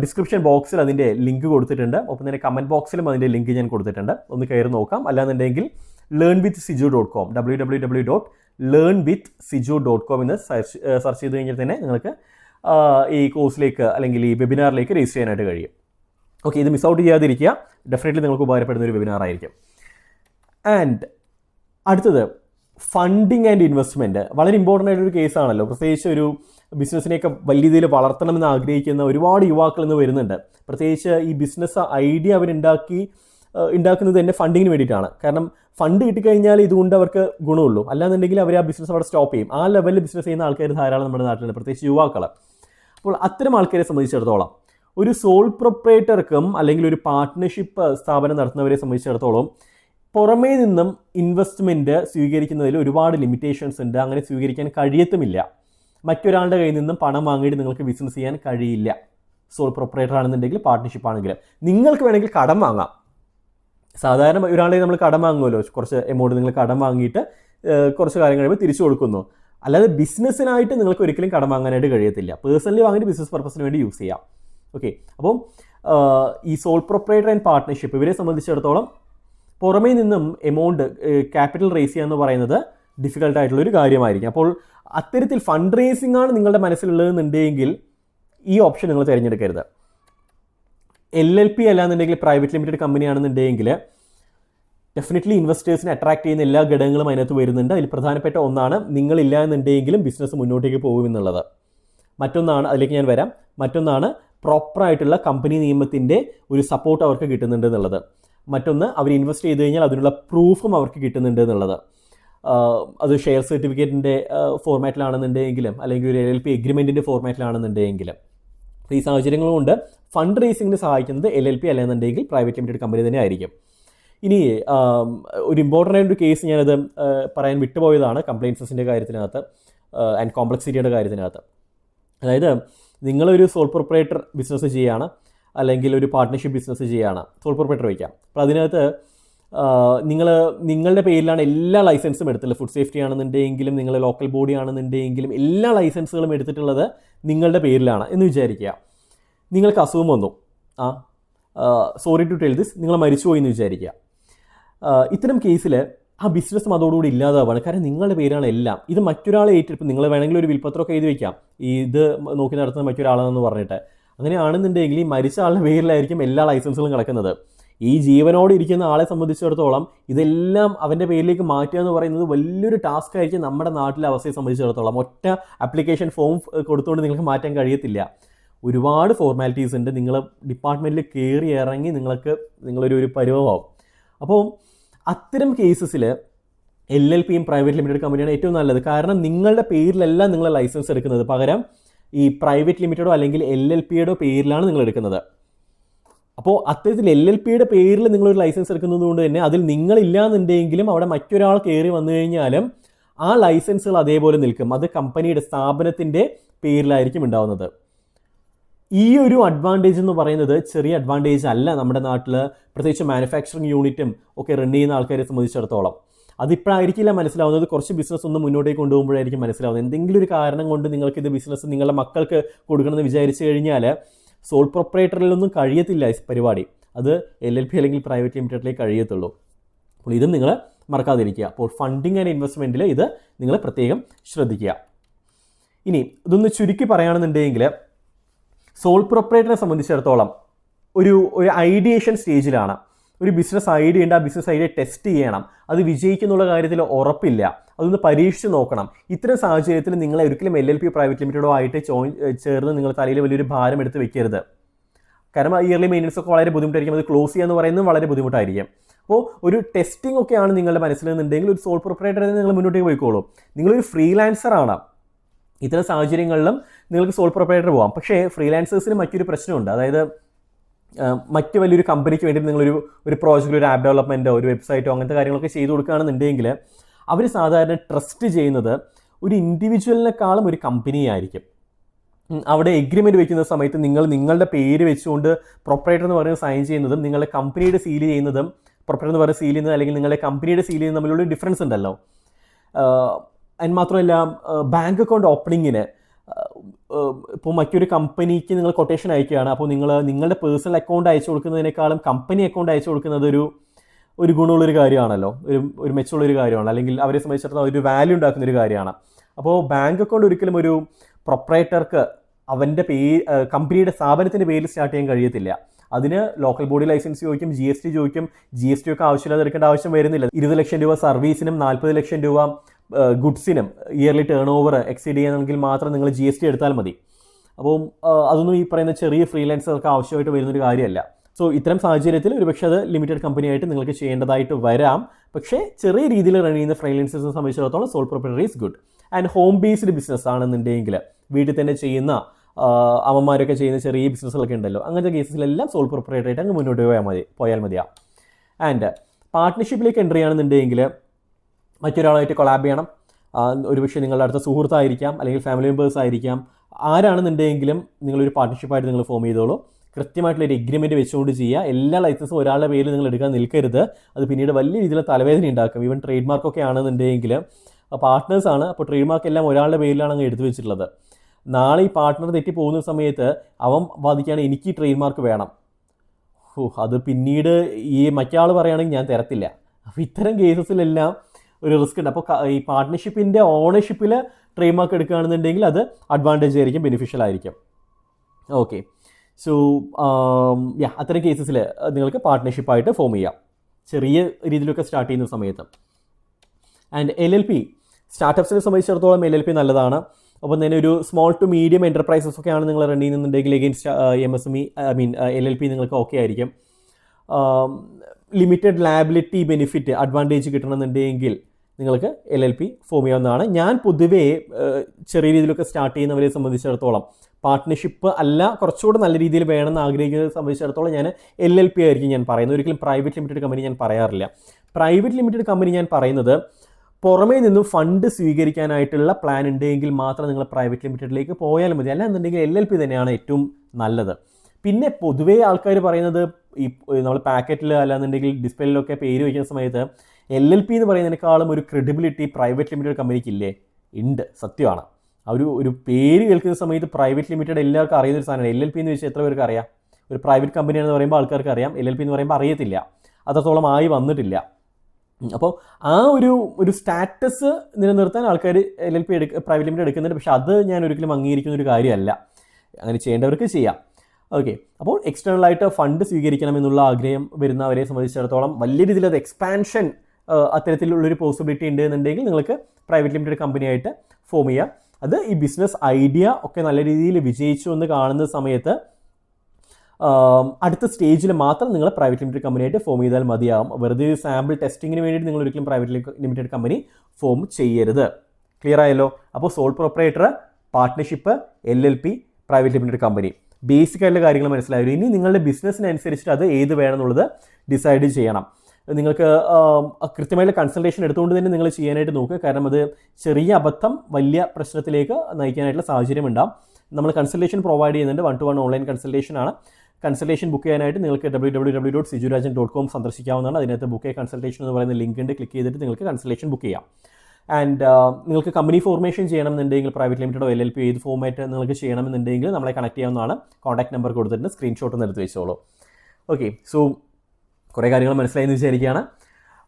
ഡിസ്ക്രിപ്ഷൻ ബോക്സിൽ അതിന്റെ ലിങ്ക് കൊടുത്തിട്ടുണ്ട്. ഒപ്പം തന്നെ കമന്റ് ബോക്സിലും അതിന്റെ ലിങ്ക് ഞാൻ കൊടുത്തിട്ടുണ്ട്. ഒന്ന് കയറി നോക്കാം. അല്ലാന്നുണ്ടെങ്കിൽ learn with Siju dot com W W W dot learn with Siju dot com എന്ന് സെർച്ച് സെർച്ച് ചെയ്ത് കഴിഞ്ഞാൽ തന്നെ നിങ്ങൾക്ക് ഈ കോഴ്സിലേക്ക് അല്ലെങ്കിൽ ഈ വെബിനാറിലേക്ക് രജിസ്റ്റർ ചെയ്യാനായിട്ട് കഴിയും. ഓക്കെ ഇത് മിസ് ഔട്ട് ചെയ്യാതിരിക്കുക. ഡെഫിനറ്റ്ലി നിങ്ങൾക്ക് ഉപകാരപ്പെടുന്ന ഒരു വെബിനാർ ആയിരിക്കും. ആൻഡ് അടുത്തത് ഫണ്ടിങ് ആൻഡ് ഇൻവെസ്റ്റ്മെന്റ് വളരെ ഇമ്പോർട്ടന്റ് ആയിട്ടൊരു കേസാണല്ലോ പ്രത്യേകിച്ച് ഒരു ബിസിനസ്സിനെയൊക്കെ വലിയ രീതിയിൽ വളർത്തണമെന്ന് ആഗ്രഹിക്കുന്ന ഒരുപാട് യുവാക്കൾ ഇന്ന് വരുന്നുണ്ട്. പ്രത്യേകിച്ച് ഈ ബിസിനസ് ഐഡിയ അവരുണ്ടാക്കി ഉണ്ടാക്കുന്നത് തന്നെ ഫണ്ടിങ്ങിന് വേണ്ടിയിട്ടാണ്. കാരണം ഫണ്ട് കിട്ടിക്കഴിഞ്ഞാൽ ഇതുകൊണ്ട് അവർക്ക് ഗുണമുള്ളൂ. അല്ലാന്നുണ്ടെങ്കിൽ അവർ ആ ബിസിനസ് അവിടെ സ്റ്റോപ്പ് ചെയ്യും. ആ ലെവലിൽ ബിസിനസ് ചെയ്യുന്ന ആൾക്കാർ ധാരാളം നമ്മുടെ നാട്ടിലുണ്ട്. പ്രത്യേകിച്ച് യുവാക്കൾ അപ്പോൾ അത്തരം ആൾക്കാരെ സംബന്ധിച്ചിടത്തോളം ഒരു സോൾ പ്രൊപ്പറേറ്റർക്കും അല്ലെങ്കിൽ ഒരു പാർട്ട്ണർഷിപ്പ് സ്ഥാപനം നടത്തുന്നവരെ സംബന്ധിച്ചിടത്തോളം പുറമേ നിന്നും ഇൻവെസ്റ്റ്മെന്റ് സ്വീകരിക്കുന്നതിൽ ഒരുപാട് ലിമിറ്റേഷൻസ് ഉണ്ട്. അങ്ങനെ സ്വീകരിക്കാൻ കഴിയത്തുമില്ല. മറ്റൊരാളുടെ കയ്യിൽ നിന്നും പണം വാങ്ങിയിട്ട് നിങ്ങൾക്ക് ബിസിനസ് ചെയ്യാൻ കഴിയില്ല. സോൾ പ്രൊപ്പറേറ്റർ ആണെന്നുണ്ടെങ്കിൽ പാർട്ട്ണർഷിപ്പ് ആണെങ്കിൽ നിങ്ങൾക്ക് വേണമെങ്കിൽ കടം വാങ്ങാം. സാധാരണ ഒരാളെ നമ്മൾ കടം വാങ്ങുമല്ലോ. കുറച്ച് എമൗണ്ട് നിങ്ങൾ കടം വാങ്ങിയിട്ട് കുറച്ച് കാര്യം കഴിയുമ്പോൾ തിരിച്ചു കൊടുക്കുന്നു. അല്ലാതെ ബിസിനസ്സിനായിട്ട് നിങ്ങൾക്ക് ഒരിക്കലും കടം വാങ്ങാനായിട്ട് കഴിയത്തില്ല. പേഴ്സണലി വാങ്ങിയിട്ട് ബിസിനസ് പർപ്പസിന് വേണ്ടി യൂസ് ചെയ്യാം. ഓക്കെ അപ്പം ഈ സോൾ പ്രൊപ്പറേറ്റർ ആൻഡ് പാർട്ട്ണർഷിപ്പ് ഇവരെ സംബന്ധിച്ചിടത്തോളം പുറമേ നിന്നും എമൗണ്ട് ക്യാപിറ്റൽ റേസ് ചെയ്യുക എന്ന് പറയുന്നത് ഡിഫിക്കൽട്ട് ആയിട്ടുള്ള ഒരു കാര്യമായിരിക്കും. അപ്പോൾ അത്തരത്തിൽ ഫണ്ട് റേസിംഗ് ആണ് നിങ്ങളുടെ മനസ്സിലുള്ളതെന്നുണ്ടെങ്കിൽ ഈ ഓപ്ഷൻ നിങ്ങൾ തിരഞ്ഞെടുക്കരുത്. എൽ എൽ പി അല്ലാന്നുണ്ടെങ്കിൽ പ്രൈവറ്റ് ലിമിറ്റഡ് കമ്പനി ആണെന്നുണ്ടെങ്കിൽ ഡെഫിനറ്റ്ലി ഇൻവെസ്റ്റേഴ്സിനെ അട്രാക്ട് ചെയ്യുന്ന എല്ലാ ഘടകങ്ങളും അതിനകത്ത് വരുന്നുണ്ട്. അതിൽ പ്രധാനപ്പെട്ട ഒന്നാണ് നിങ്ങളില്ല എന്നുണ്ടെങ്കിലും ബിസിനസ് മുന്നോട്ടേക്ക് പോകുമെന്നുള്ളത് മറ്റൊന്നാണ് അതിലേക്ക് ഞാൻ വരാം. മറ്റൊന്നാണ് പ്രോപ്പറായിട്ടുള്ള കമ്പനി നിയമത്തിന്റെ ഒരു സപ്പോർട്ട് അവർക്ക് കിട്ടുന്നുണ്ട് എന്നുള്ളത്. മറ്റൊന്ന് അവർ ഇൻവെസ്റ്റ് ചെയ്ത് കഴിഞ്ഞാൽ അതിനുള്ള പ്രൂഫും അവർക്ക് കിട്ടുന്നുണ്ട് എന്നുള്ളത്. അത് ഷെയർ സർട്ടിഫിക്കറ്റിന്റെ ഫോർമാറ്റിലാണെന്നുണ്ടെങ്കിലും അല്ലെങ്കിൽ ഒരു എൽ എൽ പി എഗ്രിമെന്റിന്റെ ഫോർമാറ്റിലാണെന്നുണ്ടെങ്കിലും അപ്പോൾ ഈ സാഹചര്യങ്ങൾ കൊണ്ട് ഫണ്ട് റേസിങ്ങിന് സഹായിക്കുന്നത് എൽ എൽ പി അല്ലെന്നുണ്ടെങ്കിൽ പ്രൈവറ്റ് ലിമിറ്റഡ് കമ്പനി തന്നെ ആയിരിക്കും. ഇനി ഒരു ഇമ്പോർട്ടന്റ് ആയിട്ടൊരു കേസ് ഞാനത് പറയാൻ വിട്ടുപോയതാണ് കംപ്ലയിൻസസിന്റെ കാര്യത്തിനകത്ത് ആൻഡ് കോംപ്ലക്സിറ്റിയുടെ കാര്യത്തിനകത്ത്. അതായത് നിങ്ങളൊരു സോൾ പ്രൊപ്പറേറ്റർ ബിസിനസ് ചെയ്യുകയാണ് അല്ലെങ്കിൽ ഒരു പാർട്ട്ണർഷിപ്പ് ബിസിനസ് ചെയ്യുകയാണ് സോൾ പ്രൊപ്പറേറ്റർ വയ്ക്കാം. അപ്പോൾ അതിനകത്ത് നിങ്ങൾ നിങ്ങളുടെ പേരിലാണ് എല്ലാ ലൈസൻസും എടുത്തിട്ടുള്ളത് ഫുഡ് സേഫ്റ്റി ആണെന്നുണ്ടെങ്കിലും നിങ്ങൾ ലോക്കൽ ബോഡി ആണെന്നുണ്ടെങ്കിലും എല്ലാ ലൈസൻസുകളും എടുത്തിട്ടുള്ളത് നിങ്ങളുടെ പേരിലാണ് എന്ന് വിചാരിക്കുക. നിങ്ങൾക്ക് അസുഖം വന്നു. ആ സോറി ടു ടെൽ ദിസ് നിങ്ങൾ മരിച്ചുപോയി എന്ന് വിചാരിക്കുക. ഇത്തരം കേസിൽ ആ ബിസിനസ്സും അതോടുകൂടി ഇല്ലാതാവാണ് കാരണം നിങ്ങളുടെ പേരാണ് എല്ലാം. ഇത് മറ്റൊരാളെ ഏറ്റെടുപ്പ് നിങ്ങൾ വേണമെങ്കിൽ ഒരു വിൽപ്പത്രമൊക്കെ എഴുതി വയ്ക്കാം ഇത് നോക്കി നടത്തുന്ന മറ്റൊരാളാണെന്ന് പറഞ്ഞിട്ട്. അങ്ങനെയാണെന്നുണ്ടെങ്കിൽ ഈ മരിച്ച ആളുടെ പേരിലായിരിക്കും എല്ലാ ലൈസൻസുകളും കിടക്കുന്നത്. ഈ ജീവനോട് ഇരിക്കുന്ന ആളെ സംബന്ധിച്ചിടത്തോളം ഇതെല്ലാം അവന്റെ പേരിലേക്ക് മാറ്റുക എന്ന് പറയുന്നത് വലിയൊരു ടാസ്ക് ആയിരിക്കും നമ്മുടെ നാട്ടിലെ അവസ്ഥയെ സംബന്ധിച്ചിടത്തോളം. ഒറ്റ ആപ്ലിക്കേഷൻ ഫോം കൊടുത്തുകൊണ്ട് നിങ്ങൾക്ക് മാറ്റാൻ കഴിയത്തില്ല. ഒരുപാട് ഫോർമാലിറ്റീസ് ഉണ്ട്. നിങ്ങൾ ഡിപ്പാർട്ട്മെന്റിൽ കയറി ഇറങ്ങി നിങ്ങൾക്ക് നിങ്ങളൊരു ഒരു പരുവമാവും അപ്പോൾ അത്തരം കേസസിൽ എൽ എൽ പിയും പ്രൈവറ്റ് ലിമിറ്റഡ് കമ്പനിയാണ് ഏറ്റവും നല്ലത്. കാരണം നിങ്ങളുടെ പേരിലല്ല നിങ്ങൾ ലൈസൻസ് എടുക്കുന്നത്. പകരം ഈ പ്രൈവറ്റ് ലിമിറ്റഡോ അല്ലെങ്കിൽ എൽ എൽ പിയുടെ പേരിലാണ് നിങ്ങൾ എടുക്കുന്നത്. അപ്പോൾ അത്തരത്തിൽ എൽ എൽ പിയുടെ പേരിൽ നിങ്ങളൊരു ലൈസൻസ് എടുക്കുന്നത് കൊണ്ട് തന്നെ അതിൽ നിങ്ങളില്ല എന്നുണ്ടെങ്കിലും അവിടെ മറ്റൊരാൾ കയറി വന്നു കഴിഞ്ഞാലും ആ ലൈസൻസുകൾ അതേപോലെ നിൽക്കും. അത് കമ്പനിയുടെ സ്ഥാപനത്തിന്റെ പേരിലായിരിക്കും ഉണ്ടാവുന്നത്. ഈ ഒരു അഡ്വാന്റേജ് എന്ന് പറയുന്നത് ചെറിയ അഡ്വാന്റേജ് അല്ല നമ്മുടെ നാട്ടിൽ പ്രത്യേകിച്ച് മാനുഫാക്ചറിങ് യൂണിറ്റും ഒക്കെ റൺ ചെയ്യുന്ന ആൾക്കാരെ സംബന്ധിച്ചിടത്തോളം. അതിപ്പോഴായിരിക്കില്ല മനസ്സിലാവുന്നത്. കുറച്ച് ബിസിനസ് ഒന്ന് മുന്നോട്ടേക്ക് കൊണ്ടുപോകുമ്പോഴായിരിക്കും മനസ്സിലാവുന്നത്. എന്തെങ്കിലും ഒരു കാരണം കൊണ്ട് നിങ്ങൾക്ക് ഇത് ബിസിനസ് നിങ്ങളുടെ മക്കൾക്ക് കൊടുക്കണമെന്ന് വിചാരിച്ചു കഴിഞ്ഞാൽ സോൾ പ്രൊപ്പറേറ്ററിലൊന്നും കഴിയത്തില്ല ഈ പരിപാടി. അത് എൽ എൽ പി അല്ലെങ്കിൽ പ്രൈവറ്റ് ലിമിറ്റഡിലേക്ക് കഴിയത്തുള്ളൂ. അപ്പോൾ ഇതും നിങ്ങൾ മറക്കാതിരിക്കുക. അപ്പോൾ ഫണ്ടിങ് ആൻഡ് ഇൻവെസ്റ്റ്മെന്റിൽ ഇത് നിങ്ങൾ പ്രത്യേകം ശ്രദ്ധിക്കുക. ഇനി ഇതൊന്ന് ചുരുക്കി പറയുകയാണെന്നുണ്ടെങ്കിൽ സോൾ പ്രൊപ്പറേറ്ററിനെ സംബന്ധിച്ചിടത്തോളം ഒരു ഒരു ഐഡിയേഷൻ സ്റ്റേജിലാണ് ഒരു ബിസിനസ് ഐഡിയ ഉണ്ട് ആ ബിസിനസ് ഐഡിയ ടെസ്റ്റ് ചെയ്യണം. അത് വിജയിക്കുന്നുള്ള കാര്യത്തിൽ ഉറപ്പില്ല. അതൊന്ന് പരീക്ഷിച്ച് നോക്കണം. ഇത്തരം സാഹചര്യത്തിൽ നിങ്ങളെ ഒരിക്കലും എൽ എൽ പി പ്രൈവറ്റ് ലിമിറ്റഡോ ആയിട്ട് ജോയിൻ ചേർന്ന് നിങ്ങൾ തലയിൽ വലിയൊരു ഭാരം എടുത്ത് വെക്കരുത്. കാരണം ഇയർലി മെയിന്റനൻസ് ഒക്കെ വളരെ ബുദ്ധിമുട്ടായിരിക്കും. അത് ക്ലോസ് ചെയ്യാന്ന് പറയുന്നത് വളരെ ബുദ്ധിമുട്ടായിരിക്കും. അപ്പോൾ ഒരു ടെസ്റ്റിംഗ് ഒക്കെയാണ് നിങ്ങളുടെ മനസ്സിലെന്നുണ്ടെങ്കിൽ ഒരു സോൾ പ്രൊപ്പറേറ്റർ നിങ്ങൾ മുന്നോട്ടേക്ക് പോയിക്കോളൂ. നിങ്ങളൊരു ഫ്രീലാൻസർ ആണ്. ഇത്തരം സാഹചര്യങ്ങളിലും നിങ്ങൾക്ക് സോൾ പ്രൊപ്പറേറ്റർ പോകാം പക്ഷേ ഫ്രീലാൻസേഴ്സിന് മറ്റൊരു പ്രശ്നമുണ്ട്. അതായത് മറ്റ് വലിയൊരു കമ്പനിക്ക് വേണ്ടി നിങ്ങളൊരു ഒരു പ്രോജക്റ്റ് ഒരു ആപ്പ് ഡെവലപ്മെന്റോ ഒരു വെബ്സൈറ്റോ അങ്ങനത്തെ കാര്യങ്ങളൊക്കെ ചെയ്തു കൊടുക്കുകയാണെന്നുണ്ടെങ്കിൽ അവർ സാധാരണ ട്രസ്റ്റ് ചെയ്യുന്നത് ഒരു ഇൻഡിവിജ്വലിനെക്കാളും ഒരു കമ്പനിയായിരിക്കും അവിടെ എഗ്രിമെന്റ് വെക്കുന്ന സമയത്ത് നിങ്ങൾ നിങ്ങളുടെ പേര് വെച്ചുകൊണ്ട് പ്രൊപ്പറേറ്റർ എന്ന് പറയുന്നത് സൈൻ ചെയ്യുന്നതും നിങ്ങളുടെ കമ്പനിയുടെ സീൽ ചെയ്യുന്നതും പ്രൊപ്പറേറ്റർ എന്ന് പറയുന്നത് സീൽ ചെയ്യുന്നത് അല്ലെങ്കിൽ നിങ്ങളുടെ കമ്പനിയുടെ സീൽ ചെയ്യുന്നത് തമ്മിലുള്ള ഡിഫറൻസ് ഉണ്ടല്ലോ. അതിന് മാത്രമല്ല ബാങ്ക് അക്കൗണ്ട് ഓപ്പണിങ്ങിന് ഇപ്പോൾ മറ്റൊരു കമ്പനിക്ക് നിങ്ങൾ കൊട്ടേഷൻ അയക്കുകയാണ്. അപ്പോൾ നിങ്ങൾ നിങ്ങളുടെ പേഴ്സണൽ അക്കൗണ്ട് അയച്ചു കൊടുക്കുന്നതിനേക്കാളും കമ്പനി അക്കൗണ്ട് അയച്ചു കൊടുക്കുന്നത് ഒരു ഒരു ഗുണമുള്ളൊരു കാര്യമാണല്ലോ. ഒരു ഒരു മെച്ചമുള്ളൊരു കാര്യമാണ്. അല്ലെങ്കിൽ അവരെ സംബന്ധിച്ചിടത്തോളം ഒരു വാല്യൂ ഉണ്ടാക്കുന്ന ഒരു കാര്യമാണ്. അപ്പോൾ ബാങ്ക് അക്കൗണ്ട് ഒരിക്കലും ഒരു പ്രൊപ്പറേറ്റർക്ക് അവന്റെ പേ കമ്പനിയുടെ സ്ഥാപനത്തിന്റെ പേരിൽ സ്റ്റാർട്ട് ചെയ്യാൻ കഴിയത്തില്ല. അതിന് ലോക്കൽ ബോഡി ലൈസൻസ് ചോദിക്കും ജി എസ് ടി ചോദിക്കും ജി എസ് ടി ഒക്കെ ആവശ്യമില്ലാതെ എടുക്കേണ്ട ആവശ്യം വരുന്നില്ല. ഇരുപത് ലക്ഷം രൂപ സർവീസിനും നാൽപ്പത് ലക്ഷം രൂപ ഗുഡ്സിനും ഇയർലി ടേൺ ഓവർ എക്സീഡ് ചെയ്യണമെങ്കിൽ മാത്രം നിങ്ങൾ ജി എസ് ടി എടുത്താൽ മതി. അപ്പം അതൊന്നും ഈ പറയുന്ന ചെറിയ ഫ്രീലാൻസർക്ക് ആവശ്യമായിട്ട് വരുന്നൊരു കാര്യമല്ല. സോ ഇത്തരം സാഹചര്യത്തിൽ ഒരുപക്ഷെ അത് ലിമിറ്റഡ് കമ്പനിയായിട്ട് നിങ്ങൾക്ക് ചെയ്യേണ്ടതായിട്ട് വരാം. പക്ഷേ ചെറിയ രീതിയിൽ റൺ ചെയ്യുന്ന ഫ്രീലാൻസേഴ്സിനെ സംബന്ധിച്ചിടത്തോളം sole proprietor is good and home based business ആണെന്നുണ്ടെങ്കിൽ വീട്ടിൽ തന്നെ ചെയ്യുന്ന അമ്മമാരൊക്കെ ചെയ്യുന്ന ചെറിയ ബിസിനസ്സുകളൊക്കെ ഉണ്ടല്ലോ. അങ്ങനത്തെ കേസസിലെല്ലാം സോൾ പ്രൊപ്പറേറ്റർ ആയിട്ട് അങ്ങ് മുന്നോട്ട് പോയാൽ മതി പോയാൽ മതിയാവും ആൻഡ് പാർട്ട്ണർഷിപ്പിലേക്ക് എൻട്രി ചെയ്യുകയാണെന്നുണ്ടെങ്കിൽ മറ്റൊരാളായിട്ട് കൊളാബ് ചെയ്യണം. ഒരുപക്ഷെ നിങ്ങളുടെ അടുത്ത സുഹൃത്തായിരിക്കാം അല്ലെങ്കിൽ ഫാമിലി മെമ്പേഴ്സ് ആയിരിക്കാം. ആരാണെന്നുണ്ടെങ്കിലും നിങ്ങളൊരു പാർട്ട്ണർഷിപ്പായിട്ട് നിങ്ങൾ ഫോം ചെയ്തോളൂ. കൃത്യമായിട്ടുള്ള ഒരു എഗ്രിമെന്റ് വെച്ചുകൊണ്ട് ചെയ്യുക. എല്ലാ ലൈസൻസും ഒരാളുടെ പേരിൽ നിങ്ങൾ എടുക്കാൻ നിൽക്കരുത്. അത് പിന്നീട് വലിയ രീതിയിൽ തലവേദന ഉണ്ടാക്കും. ഈവൻ ട്രേഡ് മാർക്കൊക്കെ ആണെന്നുണ്ടെങ്കിൽ പാർട്ട്നേഴ്സാണ് അപ്പോൾ ട്രേഡ് മാർക്ക് എല്ലാം ഒരാളുടെ പേരിലാണ് അങ്ങ് എടുത്തു വെച്ചിട്ടുള്ളത്. നാളെ ഈ പാർട്ട്ണർ തെറ്റി പോകുന്ന സമയത്ത് അവൻ വാദിക്കുകയാണ് എനിക്ക് ട്രേഡ് മാർക്ക് വേണം. ഓ അത് പിന്നീട് ഈ മറ്റാൾ പറയുകയാണെങ്കിൽ ഞാൻ തരത്തില്ല. അപ്പോൾ ഇത്തരം കേസസിലെല്ലാം ഒരു റിസ്ക് ഉണ്ട്. അപ്പോൾ ഈ പാർട്ട്ണർഷിപ്പിന്റെ ഓണർഷിപ്പിൽ ട്രേഡ് മാർക്ക് എടുക്കുകയാണെന്നുണ്ടെങ്കിൽ അത് അഡ്വാന്റേജ് ആയിരിക്കും ബെനിഫിഷ്യൽ ആയിരിക്കും. ഓക്കെ സോ യാ അത്തരം കേസസിൽ നിങ്ങൾക്ക് പാർട്ട്ണർഷിപ്പായിട്ട് ഫോം ചെയ്യാം. ചെറിയ രീതിയിലൊക്കെ സ്റ്റാർട്ട് ചെയ്യുന്ന സമയത്ത്. ആൻഡ് എൽ എൽ പി സ്റ്റാർട്ടപ്സിനെ സംബന്ധിച്ചിടത്തോളം എൽ എൽ പി നല്ലതാണ്. അപ്പം തന്നെ ഒരു സ്മോൾ ടു മീഡിയം എന്റർപ്രൈസസ് ഒക്കെയാണ് നിങ്ങൾ റൺ ചെയ്യുന്നുണ്ടെങ്കിൽ against M S M E I mean L L P നിങ്ങൾക്ക് ഓക്കെ ആയിരിക്കും. ലിമിറ്റഡ് ലാബിലിറ്റി ബെനിഫിറ്റ് അഡ്വാന്റേജ് കിട്ടണമെന്നുണ്ടെങ്കിൽ നിങ്ങൾക്ക് എൽ എൽ പി ഫോം ചെയ്യാവുന്നതാണ് ഞാൻ പൊതുവേ ചെറിയ രീതിയിലൊക്കെ സ്റ്റാർട്ട് ചെയ്യുന്നവരെ സംബന്ധിച്ചിടത്തോളം പാർട്ട്ണർഷിപ്പ് അല്ല കുറച്ചുകൂടെ നല്ല രീതിയിൽ വേണമെന്ന് ആഗ്രഹിക്കുന്നവരെ സംബന്ധിച്ചിടത്തോളം ഞാൻ എൽ എൽ പി ആയിരിക്കും ഞാൻ പറയുന്നത്. ഒരിക്കലും പ്രൈവറ്റ് ലിമിറ്റഡ് കമ്പനി ഞാൻ പറയാറില്ല. പ്രൈവറ്റ് ലിമിറ്റഡ് കമ്പനി ഞാൻ പറയുന്നത് പുറമേ നിന്നും ഫണ്ട് സ്വീകരിക്കാനായിട്ടുള്ള പ്ലാൻ ഉണ്ടെങ്കിൽ മാത്രം നിങ്ങൾ പ്രൈവറ്റ് ലിമിറ്റഡിലേക്ക് പോയാൽ മതി. അല്ല എന്നുണ്ടെങ്കിൽ എൽ എൽ പി തന്നെയാണ് ഏറ്റവും നല്ലത്. പിന്നെ പൊതുവേ ആൾക്കാർ പറയുന്നത് ഈ നമ്മൾ പാക്കറ്റിൽ അല്ലാന്നുണ്ടെങ്കിൽ ഡിസ്പ്ലേയിലൊക്കെ പേര് വയ്ക്കുന്ന സമയത്ത് എൽ എൽ പി എന്ന് പറയുന്നതിനേക്കാളും ഒരു ക്രെഡിബിലിറ്റി പ്രൈവറ്റ് ലിമിറ്റഡ് കമ്പനിക്ക് ഇല്ലേ ഉണ്ട്. സത്യമാണ്. ഒരു ഒരു പേര് കേൾക്കുന്ന സമയത്ത് പ്രൈവറ്റ് ലിമിറ്റഡ് എല്ലാവർക്കും അറിയുന്ന ഒരു സാധനമാണ്. എൽ എൽ പി എന്ന് വെച്ചാൽ എത്ര പേർക്ക് അറിയാം? ഒരു പ്രൈവറ്റ് കമ്പനിയാണെന്ന് പറയുമ്പോൾ ആൾക്കാർക്ക് അറിയാം. എൽ എൽ പി എന്ന് പറയുമ്പോൾ അറിയത്തില്ല. അത്രത്തോളം ആയി വന്നിട്ടില്ല. അപ്പോൾ ആ ഒരു ഒരു സ്റ്റാറ്റസ് നിലനിർത്താൻ ആൾക്കാർ എൽ എൽ പി എടുക്ക പ്രൈവറ്റ് ലിമിറ്റഡ് എടുക്കുന്നുണ്ട്. പക്ഷേ അത് ഞാൻ ഒരിക്കലും അംഗീകരിക്കുന്ന ഒരു കാര്യമല്ല. അങ്ങനെ ചെയ്യേണ്ടവർക്ക് ചെയ്യാം. ഓക്കെ അപ്പോൾ എക്സ്റ്റേണലായിട്ട് ഫണ്ട് സ്വീകരിക്കണം എന്നുള്ള ആഗ്രഹം വരുന്നവരെ സംബന്ധിച്ചിടത്തോളം വലിയ രീതിയിൽ അത് എക്സ്പാൻഷൻ അത്തരത്തിലുള്ളൊരു പോസിബിലിറ്റി ഉണ്ട് എന്നുണ്ടെങ്കിൽ നിങ്ങൾക്ക് പ്രൈവറ്റ് ലിമിറ്റഡ് കമ്പനിയായിട്ട് ഫോം ചെയ്യാം. അത് ഈ ബിസിനസ് ഐഡിയ ഒക്കെ നല്ല രീതിയിൽ വിജയിച്ചു എന്ന് കാണുന്ന സമയത്ത് അടുത്ത സ്റ്റേജിൽ മാത്രം നിങ്ങൾ പ്രൈവറ്റ് ലിമിറ്റഡ് കമ്പനിയായിട്ട് ഫോം ചെയ്താൽ മതിയാകും വെറുതെ സാമ്പിൾ ടെസ്റ്റിങ്ങിന് വേണ്ടിയിട്ട് നിങ്ങൾ ഒരിക്കലും പ്രൈവറ്റ് ലിമിറ്റഡ് കമ്പനി ഫോം ചെയ്യരുത്. ക്ലിയർ ആയല്ലോ? അപ്പോൾ sole proprietor partnership L L P private limited company basic ആയിട്ടുള്ള കാര്യങ്ങൾ മനസ്സിലായോ? ഇനി നിങ്ങളുടെ ബിസിനസ്സിനനുസരിച്ചിട്ട് അത് ഏത് വേണമെന്നുള്ളത് ഡിസൈഡ് ചെയ്യണം. നിങ്ങൾക്ക് കൃത്യമായിട്ടുള്ള കൺസൾട്ടേഷൻ എടുത്തുകൊണ്ട് തന്നെ നിങ്ങൾ ചെയ്യാനായിട്ട് നോക്കുക. കാരണം അത് ചെറിയ അബദ്ധം വലിയ പ്രശ്നത്തിലേക്ക് നയിക്കാനായിട്ടുള്ള സാഹചര്യം ഉണ്ടാകും നമ്മൾ കൺസൾട്ടേഷൻ പ്രൊവൈഡ് ചെയ്യുന്നുണ്ട്. One to one online consultation ആണ്. കൺസൾട്ടേഷൻ ബുക്ക് ചെയ്യാനായിട്ട് നിങ്ങൾക്ക് W W W dot Sijurajan dot com സന്ദർശിക്കാവുന്നതാണ്. അതിനകത്ത് ബുക്ക് കൺസൾട്ടേഷൻ എന്ന് പറയുന്ന ലിങ്ക് ഉണ്ട്. ക്ലിക്ക് ചെയ്തിട്ട് നിങ്ങൾക്ക് കൺസൾട്ടേഷൻ ബുക്ക് ചെയ്യാം. ആൻഡ് നിങ്ങൾക്ക് കമ്പനി ഫോർമേഷൻ ചെയ്യണമെന്നുണ്ടെങ്കിൽ പ്രൈവറ്റ് ലിമിറ്റഡോ എൽ എൽ പി ഏത് ഫോമായിട്ട് നിങ്ങൾക്ക് ചെയ്യണമെന്നുണ്ടെങ്കിൽ നമ്മളെ കണക്ട് ചെയ്യാവുന്നതാണ്. കോൺടാക്ട് നമ്പർ കൊടുത്തിട്ടുണ്ട് സ്ക്രീൻഷോട്ട് എടുത്ത് വെച്ചോളൂ. ഓക്കെ സോ കുറേ കാര്യങ്ങൾ മനസ്സിലായി മനസ്സിലായെന്ന് വിചാരിക്കുകയാണ്.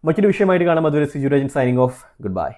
മറ്റൊരു വിഷയമായിട്ട് കാണാം. അതുവരെ Sijurajan signing off good by